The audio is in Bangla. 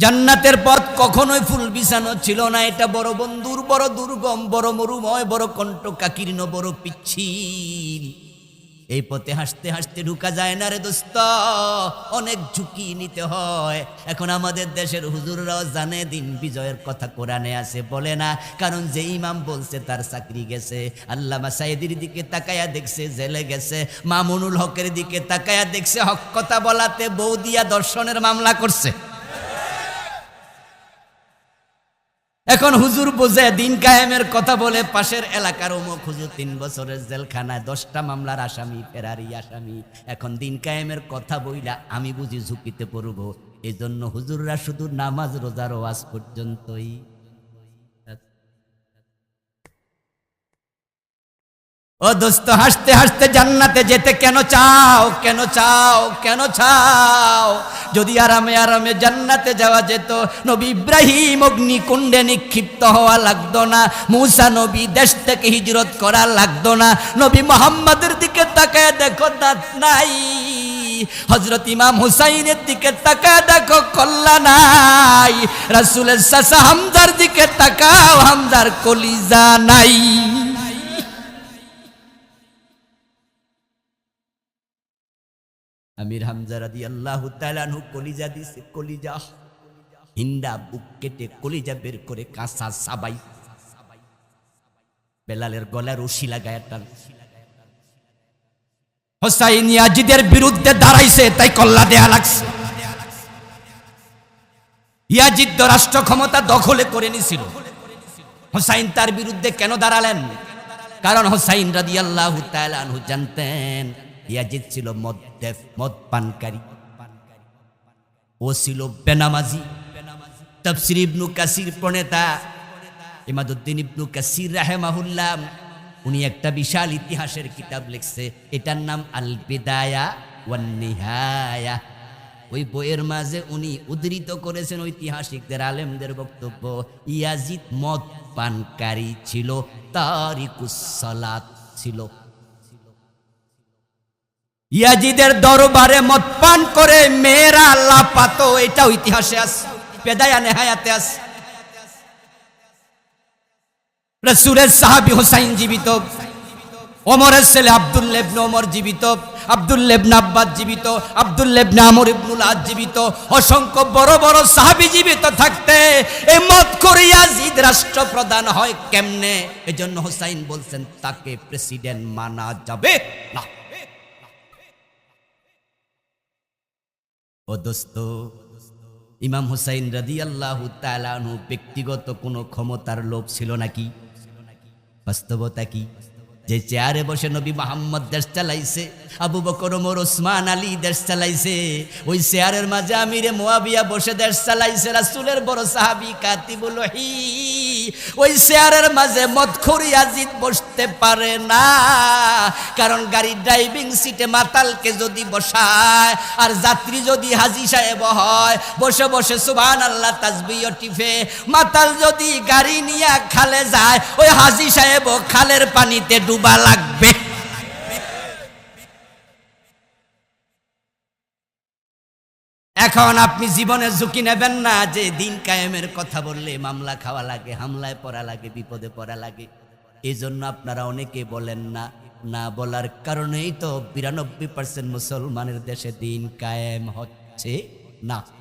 জান্নাতের পথ কখনোই ফুল বিছানো ছিল না। এটা বড় বন্ধুর, বড় দুর্গম, বড় মরুময়, বড় কণ্ঠকাকীর্ণ বড় পিচ্ছিল। এই পথে হাসতে হাসতে ঢুকা যায় না রে দোস্ত, অনেক ঝুঁকি নিতে হয়। এখন আমাদের দেশের হুজুররাও জানে, দিন বিজয়ের কথা কোরআনে আছে, বলে না। কারণ যে ইমাম বলছে, তার চাকরি গেছে। আল্লামা সাইদির দিকে তাকায়া দেখছে, জেলে গেছে। মামুনুল হকের দিকে তাকায়া দেখছে, হক কথা বলাতে বৌদিয়া দর্শনের মামলা করছে। এখন হুজুর বোঝে, দিন কায়েমের কথা বলে পাশের এলাকার অমুক হুজুর তিন বছরের জেলখানায় দশটা মামলার আসামি, ফেরারি আসামি। এখন দিন কায়েমের কথা বইলা আমি বুঝি ঝুঁকিতে পড়ব। এই জন্য হুজুররা শুধু নামাজ, রোজার ওয়াজ পর্যন্তই ও দোস্ত, হাসতে হাসতে জান্নাতে যেতে কেন চাও? কেন চাও? কেন চাও? যদি আরামে আরামে জান্নাতে যাওয়া যেত, নবী ইব্রাহিম অগ্নিকুণ্ডে নিক্ষিপ্ত হওয়া লাগতো না, মুসা নবী দেশ থেকে হিজরত করা লাগতো না, নবী মোহাম্মদের দিকে তাকায় দেখো দাঁত নাই হজরত ইমাম হুসাইনের দিকে তাকা দেখো কল্লা নাই, রাসুলের সাসা হামদার দিকে তাকাও হামদার কলিজা নাই। আমির হামজা রাদি আল্লাহ তালানহু কলিজা দিছে, কলিজা। হিন্দা বুক কেটে কলিজা বের করে কাঁচা সাবাই। বেলালের গলার রশি লাগায় টান। হোসাইন ইয়াজিদের বিরুদ্ধে দাঁড়াইছে, তাই কল্লা দেয়া লাগছে। ইয়াজিদ রাষ্ট্র ক্ষমতা দখলে করে নিছিল। হোসাইন তার বিরুদ্ধে কেন দাঁড়ালেন? কারণ হোসাইন রাদি আল্লাহ তালানহু জানতেন ইয়াজিদ ছিল মদ্দেফ মদ পানকারী। ও ছিল বেনামাজি। তফসির ইবনু কাসির প্রণেতা ইমাদুদ্দিন ইবনু কাসির রাহেমাহুল্লাহ। উনি একটা বিশাল ইতিহাসের কিতাব লিখছে। এটার নাম আল বিদায়া ওই বইয়ের মাঝে উনি উদ্ধৃত করেছেন ঐতিহাসিকদের, আলেমদের বক্তব্য, ইয়াজিদ মদ পানকারী ছিল তারিকুসলাত ছিল। ইয়াজিদের দরবারে মদ পান করে মেয়েরা লাপাতো এটা ইতিহাসে আছে পেদায়া নেহায়াতে আছে রসুলের সাহাবি হোসাইন জীবিত, ওমরের ছেলে আব্দুল্লেবন ওমর জীবিত আব্দুল্লেবন আব্বাস জীবিত আব্দুল্লেবন আমর ইবনুল আজ জীবিত, অসংখ্য বড় বড় সাহাবি জীবিত থাকতে এই মত করে ইয়াজিদ রাষ্ট্রপ্রধান হয় কেমনে? এজন্য হোসাইন বলছেন, তাকে প্রেসিডেন্ট মানা যাবে না। ও দোস্ত, ইমাম হুসাইন রাদি আল্লাহ তালানু ব্যক্তিগত কোনো ক্ষমতার লোভ ছিল নাকি? বাস্তবতা কি? যে চেয়ারে বসে নবী মোহাম্মদ দেশ চালাইছে, আবু বকর, ওমর, ওসমান, আলী দেশ চালাইছে, ওই চেয়ারের মাঝে আমিরে মোয়াবিয়া বসে দেশ চালাইছে, রাসুলের বড় সাহাবি কাতিবুল ওই চেয়ারের মাঝে মদখুরি আজিদ বসতে পারে না। কারণ গাড়ির ড্রাইভিং সিটে মাতালকে যদি বসায়, আর যাত্রী যদি হাজি সাহেব হয়, বসে বসে সুবান আল্লাহ তাজবিও টিফে মাতাল যদি গাড়ি নিয়ে খালে যায়, ওই হাজি সাহেব খালের পানিতে ডুবা লাগবে। এখন আপনি জীবনে ঝুঁকি নেবেন না, যে দিন কায়েমের কথা বললে মামলা খাওয়া লাগে, হামলায় পড়া লাগে, বিপদে পড়া লাগে। এই জন্য আপনারা অনেকে বলেন না না বলার কারণেই তো বিরানব্বই পার্সেন্ট মুসলমানের দেশে দিন কায়েম হচ্ছে। না।